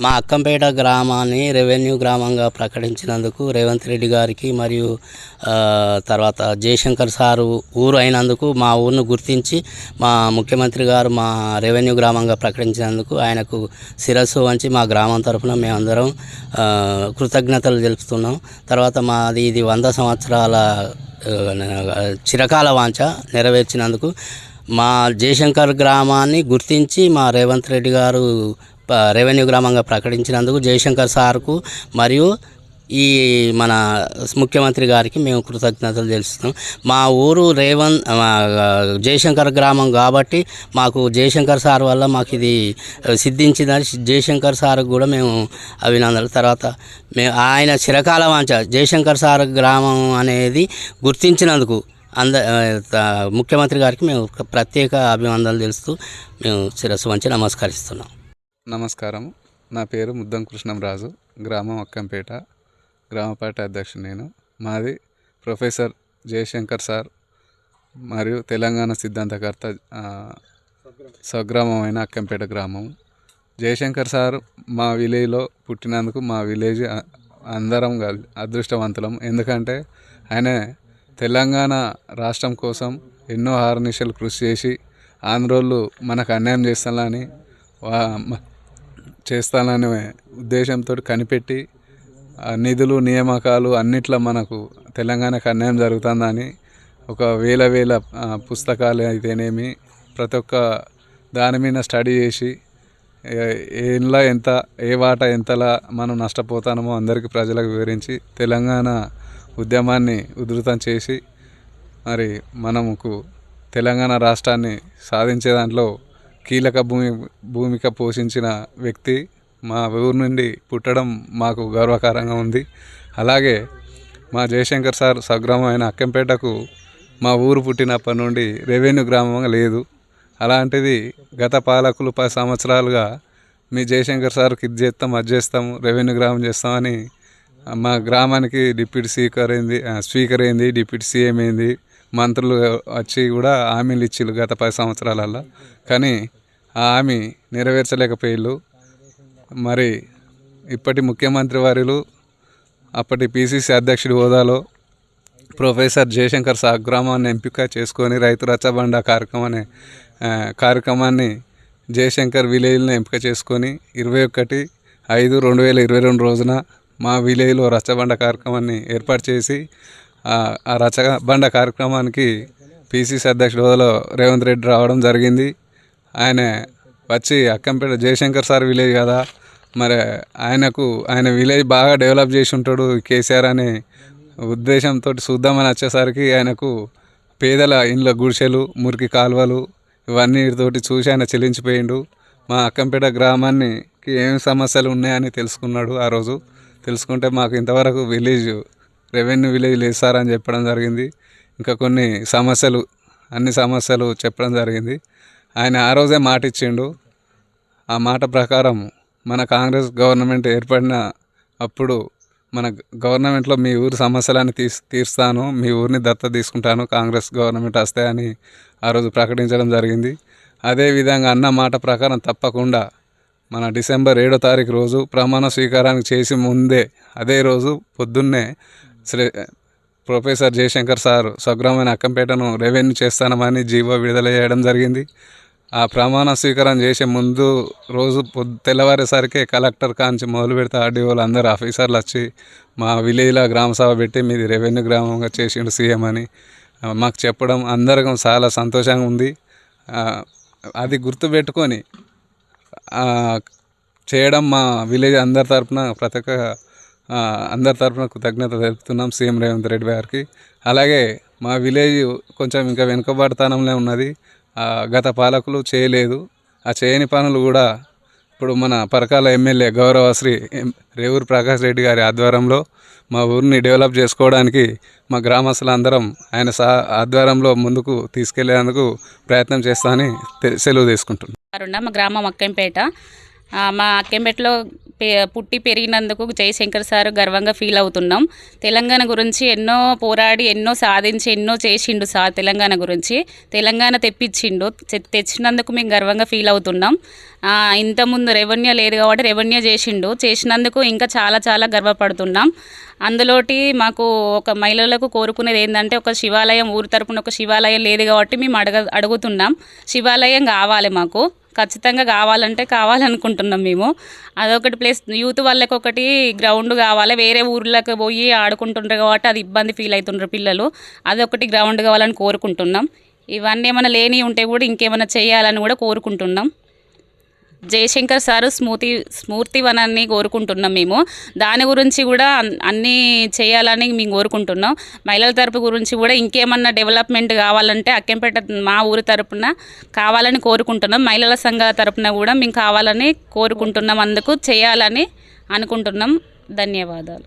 మా అక్కంపేట గ్రామాన్ని రెవెన్యూ గ్రామంగా ప్రకటించినందుకు రేవంత్ రెడ్డి గారికి మరియు తర్వాత జయశంకర్ సారు ఊరు అయినందుకు మా ఊరిని గుర్తించి మా ముఖ్యమంత్రి గారు మా రెవెన్యూ గ్రామంగా ప్రకటించినందుకు ఆయనకు శిరస్సు వంచి మా గ్రామం తరఫున మేమందరం కృతజ్ఞతలు తెలుపుతున్నాం. తర్వాత మాది ఇది వంద సంవత్సరాల చిరకాల వాంఛ నెరవేర్చినందుకు మా జయశంకర్ గ్రామాన్ని గుర్తించి మా రేవంత్ రెడ్డి గారు రెవెన్యూ గ్రామంగా ప్రకటించినందుకు జయశంకర్ సార్కు మరియు ఈ మన ముఖ్యమంత్రి గారికి మేము కృతజ్ఞతలు తెలుస్తున్నాం. మా ఊరు రేవన్ మా జయశంకర్ గ్రామం కాబట్టి మాకు జయశంకర్ సార్ వల్ల మాకు ఇది సిద్ధించిందని జయశంకర్ సార్ కూడా మేము అభినందనలు. తర్వాత మేము ఆయన చిరకాల వాంచ జయశంకర్ సార్ గ్రామం అనేది గుర్తించినందుకు అంద ముఖ్యమంత్రి గారికి మేము ప్రత్యేక అభినందనలు తెలుస్తూ మేము శిరస్సు వంచి నమస్కరిస్తున్నాం. నమస్కారం నా పేరు ముద్దం కృష్ణంరాజు గ్రామం అక్కంపేట. గ్రామ పార్టీ అధ్యక్షుడు నేను. మాది ప్రొఫెసర్ జయశంకర్ సార్ మరియు తెలంగాణ సిద్ధాంతకర్త స్వగ్రామమైన అక్కంపేట గ్రామం. జయశంకర్ సార్ మా విలేజ్లో పుట్టినందుకు మా విలేజ్ అందరం అదృష్టవంతులం. ఎందుకంటే ఆయన తెలంగాణ రాష్ట్రం కోసం ఎన్నో ఆర్నిషలు కృషి చేసి ఆంధ్రోళ్ళు మనకు అన్యాయం చేస్తానని చేస్తాననే ఉద్దేశంతో కనిపెట్టి నిధులు నియామకాలు అన్నిట్లో మనకు తెలంగాణకు అన్యాయం జరుగుతుందని ఒక వేల వేల పుస్తకాలు అయితేనేమి ప్రతి ఒక్క దాని మీద స్టడీ చేసి ఏ- ఎంత ఏ వాట ఎంతలా మనం నష్టపోతామో అందరికీ ప్రజలకు వివరించి తెలంగాణ ఉద్యమాన్ని ఉధృతం చేసి మరి మనముకు తెలంగాణ రాష్ట్రాన్ని సాధించే దాంట్లో కీలక భూమి భూమిక పోషించిన వ్యక్తి మా ఊరు నుండి పుట్టడం మాకు గర్వకారంగా ఉంది. అలాగే మా జయశంకర్ సార్ స్వగ్రామమైన అక్కంపేటకు మా ఊరు పుట్టినప్పటి నుండి రెవెన్యూ గ్రామంగా లేదు. అలాంటిది గత పాలకులు పది సంవత్సరాలుగా మీ జయశంకర్ సార్కి ఇది చేస్తాం అది చేస్తాము రెవెన్యూ గ్రామం చేస్తామని మా గ్రామానికి డిప్యూటీ స్పీకర్ అయింది స్పీకర్ అయింది డిప్యూటీ సీఎం అయింది. మంత్రులు వచ్చి కూడా హామీలు ఇచ్చిళ్ళు గత పది సంవత్సరాలల్లో. కానీ ఆ హామీ నెరవేర్చలేకపోయిళ్ళు. మరి ఇప్పటి ముఖ్యమంత్రి వారిలు అప్పటి పిసిసి అధ్యక్షుడి హోదాలో ప్రొఫెసర్ జయశంకర్ సాగ్రామాన్ని ఎంపిక చేసుకొని రైతు రచ్చబండ కార్యక్రమాన్ని కార్యక్రమాన్ని జయశంకర్ విలేజ్ని ఎంపిక చేసుకొని ఇరవై ఒకటి ఐదు రెండు వేల ఇరవై రెండు రోజున మా విలేజ్లో రచ్చబండ కార్యక్రమాన్ని ఏర్పాటు చేసి ఆ ఆ బండ కార్యక్రమానికి పిసిసి అధ్యక్షుడు హోదాలో రేవంత్ రెడ్డి రావడం జరిగింది. ఆయన వచ్చి అక్కంపేట జయశంకర్ సార్ విలేజ్ కదా మరి ఆయనకు ఆయన విలేజ్ బాగా డెవలప్ చేసి ఉంటాడు కేసీఆర్ అనే ఉద్దేశంతో చూద్దామని వచ్చేసరికి ఆయనకు పేదల ఇండ్ల గుడిసెలు మురికి కాలువలు ఇవన్నీ తోటి చూసి ఆయన చెల్లించిపోయిండు. మా అక్కంపేట గ్రామానికి ఏం సమస్యలు ఉన్నాయని తెలుసుకున్నాడు ఆ రోజు. తెలుసుకుంటే మాకు ఇంతవరకు విలేజ్ రెవెన్యూ విలేజ్ లేదు సార్ అని చెప్పడం జరిగింది. ఇంకా కొన్ని సమస్యలు అన్ని సమస్యలు చెప్పడం జరిగింది. ఆయన ఆ రోజే మాట ఇచ్చిండు. ఆ మాట ప్రకారం మన కాంగ్రెస్ గవర్నమెంట్ ఏర్పడిన అప్పుడు మన గవర్నమెంట్లో మీ ఊరి సమస్యలను తీస్ తీరుస్తాను మీ ఊరిని దత్త తీసుకుంటాను కాంగ్రెస్ గవర్నమెంట్ వస్తే అని ఆ రోజు ప్రకటించడం జరిగింది. అదేవిధంగా అన్న మాట ప్రకారం తప్పకుండా మన డిసెంబర్ ఏడో తారీఖు రోజు ప్రమాణ స్వీకారానికి చేసి ముందే అదే రోజు పొద్దున్నే శ్రీ ప్రొఫెసర్ జయశంకర్ సార్ స్వగ్రామైన అక్కంపేటను రెవెన్యూ చేస్తానమని జీవో విడుదల చేయడం జరిగింది. ఆ ప్రమాణ స్వీకారం చేసే ముందు రోజు పొద్దు తెల్లవారేసరికి కలెక్టర్ కాంచి మొదలు పెడితే ఆర్డీఓలు అందరు ఆఫీసర్లు వచ్చి మా విలేజ్లో గ్రామ సభ పెట్టి మీది రెవెన్యూ గ్రామంగా చేసిండు సీఎం అని మాకు చెప్పడం అందరికీ చాలా సంతోషంగా ఉంది. అది గుర్తుపెట్టుకొని చేయడం మా విలేజ్ అందరి తరఫున ప్రత్యేక అందరి తరఫున కృతజ్ఞత తెలుపుతున్నాం సీఎం రేవంత్ రెడ్డి గారికి. అలాగే మా విలేజ్ కొంచెం ఇంకా వెనుకబడతానంలో ఉన్నది. గత పాలకులు చేయలేదు. ఆ చేయని పనులు కూడా ఇప్పుడు మన పరకాల ఎమ్మెల్యే గౌరవ శ్రీ రేవూరు ప్రకాష్ రెడ్డి గారి ఆధ్వర్యంలో మా ఊరిని డెవలప్ చేసుకోవడానికి మా గ్రామస్తులందరం ఆయన సా ఆధ్వర్యంలో ముందుకు తీసుకెళ్ళేందుకు ప్రయత్నం చేస్తానని సెలవు తీసుకుంటున్నాను మా గ్రామం అక్కంపేట. మా అక్కంపేటలో పుట్టి పెరిగినందుకు జయశంకర్ సార్ గర్వంగా ఫీల్ అవుతున్నాం. తెలంగాణ గురించి ఎన్నో పోరాడి ఎన్నో సాధించి ఎన్నో చేసిండు సార్ తెలంగాణ గురించి. తెలంగాణ తెప్పించిండు తె- తెచ్చినందుకు మేము గర్వంగా ఫీల్ అవుతున్నాం. ఇంతకుముందు రెవెన్యూ లేదు కాబట్టి రెవెన్యూ చేసిండు. చేసినందుకు ఇంకా చాలా చాలా గర్వపడుతున్నాం. అందులోటి మాకు ఒక మహిళలకు కోరుకునేది ఏంటంటే ఒక శివాలయం ఊరు తరపున ఒక శివాలయం లేదు కాబట్టి మేము అడగ అడుగుతున్నాం. శివాలయం కావాలి మాకు. ఖచ్చితంగా కావాలంటే కావాలనుకుంటున్నాం మేము. అదొకటి ప్లస్ యూత్ వాళ్ళకి ఒకటి గ్రౌండ్ కావాలి. వేరే ఊర్లకు పోయి ఆడుకుంటుంటారు కాబట్టి అది ఇబ్బంది ఫీల్ అవుతుంటారు పిల్లలు. అదొకటి గ్రౌండ్ కావాలని కోరుకుంటున్నాం. ఇవన్నీ ఏమైనా లేని ఉంటే కూడా ఇంకేమైనా చేయాలని కూడా కోరుకుంటున్నాం. జయశంకర్ సారు స్మూతి స్మూర్తివనాన్ని కోరుకుంటున్నాం మేము. దాని గురించి కూడా అన్నీ చేయాలని మేము కోరుకుంటున్నాం. మహిళల తరపు గురించి కూడా ఇంకేమన్నా డెవలప్మెంట్ కావాలంటే అక్కంపేట మా ఊరి తరపున కావాలని కోరుకుంటున్నాం. మహిళల సంఘాల తరపున కూడా మేము కావాలని కోరుకుంటున్నాం. అందుకు చేయాలని అనుకుంటున్నాం. ధన్యవాదాలు.